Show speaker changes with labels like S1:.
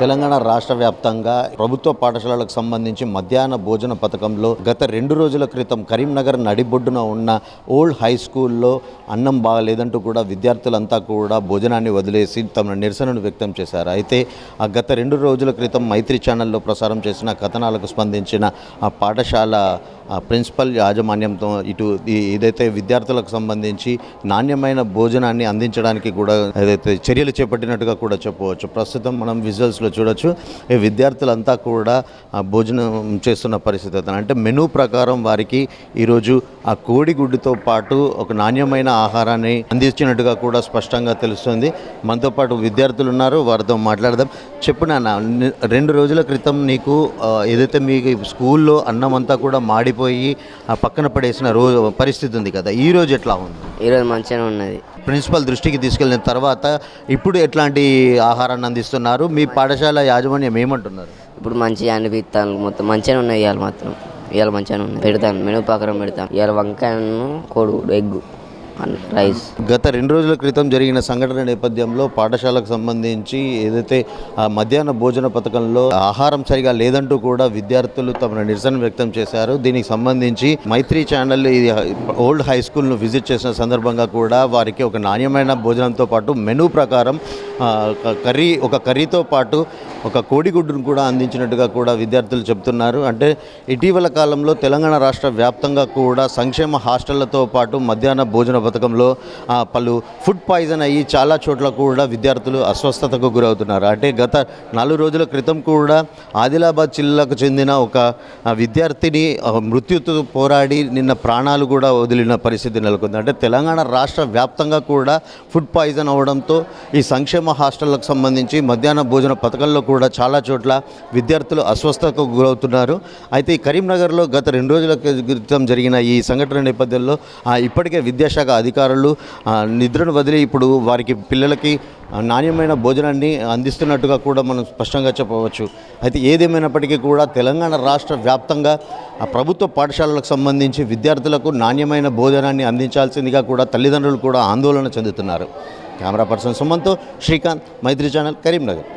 S1: తెలంగాణ రాష్ట్ర వ్యాప్తంగా ప్రభుత్వ పాఠశాలలకు సంబంధించి మధ్యాహ్న భోజన పథకంలో గత రెండు రోజుల క్రితం కరీంనగర్ నడిబొడ్డున ఉన్న ఓల్డ్ హై స్కూల్లో అన్నం బాగలేదంటూ కూడా విద్యార్థులంతా కూడా భోజనాన్ని వదిలేసి తమ నిరసనను వ్యక్తం చేశారు. అయితే ఆ గత రెండు రోజుల క్రితం మైత్రి ఛానల్లో ప్రసారం చేసిన కథనాలకు స్పందించిన ఆ పాఠశాల ప్రిన్సిపల్ యాజమాన్యంతో ఇటు ఏదైతే విద్యార్థులకు సంబంధించి నాణ్యమైన భోజనాన్ని అందించడానికి కూడా ఏదైతే చర్యలు చేపట్టినట్టుగా కూడా చెప్పవచ్చు. ప్రస్తుతం మనం విజువల్స్లో చూడొచ్చు. ఈ విద్యార్థులంతా కూడా భోజనం చేస్తున్న పరిస్థితి అంటే మెనూ ప్రకారం వారికి ఈరోజు ఆ కోడిగుడ్డుతో పాటు ఒక నాణ్యమైన ఆహారాన్ని అందించినట్టుగా కూడా స్పష్టంగా తెలుస్తుంది. మనతో పాటు విద్యార్థులు ఉన్నారు. వారితో మాట్లాడదాం. చెప్పు నాన్న రెండు రోజుల క్రితం నీకు ఏదైతే మీ స్కూల్లో అన్నం అంతా కూడా మాడిపోయి పక్కన పడేసిన రోజు పరిస్థితి ఉంది కదా ఈ రోజు ఎట్లా ఉంది?
S2: ఈరోజు మంచిగానే ఉన్నది.
S1: ప్రిన్సిపల్ దృష్టికి తీసుకెళ్ళిన తర్వాత ఇప్పుడు ఎట్లాంటి ఆహారాన్ని అందిస్తున్నారు? మీ పాఠశాల యాజమాన్యం ఏమంటున్నారు?
S2: ఇప్పుడు మంచిగా అనిపిస్తాను మొత్తం మంచిగానే ఉన్నాయి ఇవాళ మాత్రం. ఇవాళ మంచిగానే ఉన్నాయి. పెడతాను. మెనూ ప్రకారం పెడతాను. ఇవాళ వంకాయను కోడు ఎగ్గు. రైస్.
S1: గత రెండు రోజుల క్రితం జరిగిన సంఘటన నేపథ్యంలో పాఠశాలకు సంబంధించి ఏదైతే మధ్యాహ్న భోజన పథకంలో ఆహారం సరిగా లేదంటూ కూడా విద్యార్థులు తమ నిరసన వ్యక్తం చేశారు. దీనికి సంబంధించి మైత్రి ఛానల్ ఇది ఓల్డ్ హై స్కూల్ను విజిట్ చేసిన సందర్భంగా కూడా వారికి ఒక నాణ్యమైన భోజనంతో పాటు మెనూ ప్రకారం కర్రీ ఒక కర్రీతో పాటు ఒక కోడిగుడ్డును కూడా అందించినట్టుగా కూడా విద్యార్థులు చెబుతున్నారు. అంటే ఇటీవల కాలంలో తెలంగాణ రాష్ట్ర వ్యాప్తంగా కూడా సంక్షేమ హాస్టళ్ళతో పాటు మధ్యాహ్న భోజన పథకంలో పలు ఫుడ్ పాయిజన్ అయ్యి చాలా చోట్ల కూడా విద్యార్థులు అస్వస్థతకు గురవుతున్నారు. అంటే గత నాలుగు రోజుల క్రితం కూడా ఆదిలాబాద్ జిల్లాకు చెందిన ఒక విద్యార్థిని మృత్యుతో పోరాడి నిన్న ప్రాణాలు కూడా వదిలిన పరిస్థితి నెలకొంది. అంటే తెలంగాణ రాష్ట్ర వ్యాప్తంగా కూడా ఫుడ్ పాయిజన్ అవడంతో ఈ సంక్షేమ హాస్టళ్ళకు సంబంధించి మధ్యాహ్న భోజన పథకంలో కూడా చాలా చోట్ల విద్యార్థులు అస్వస్థతకు గురవుతున్నారు. అయితే ఈ కరీంనగర్లో గత రెండు రోజుల క్రితం జరిగిన ఈ సంఘటన నేపథ్యంలో ఇప్పటికే విద్యాశాఖ అధికారులు నిద్రను వదిలి ఇప్పుడు వారికి పిల్లలకి నాణ్యమైన భోజనాన్ని అందిస్తున్నట్టుగా కూడా మనం స్పష్టంగా చెప్పవచ్చు. అయితే ఏదేమైనప్పటికీ కూడా తెలంగాణ రాష్ట్ర వ్యాప్తంగా ప్రభుత్వ పాఠశాలలకు సంబంధించి విద్యార్థులకు నాణ్యమైన భోజనాన్ని అందించాల్సిందిగా కూడా తల్లిదండ్రులు కూడా ఆందోళన చెందుతున్నారు. Camera person Sumantho Srikanth Maitri channel Karimnagar.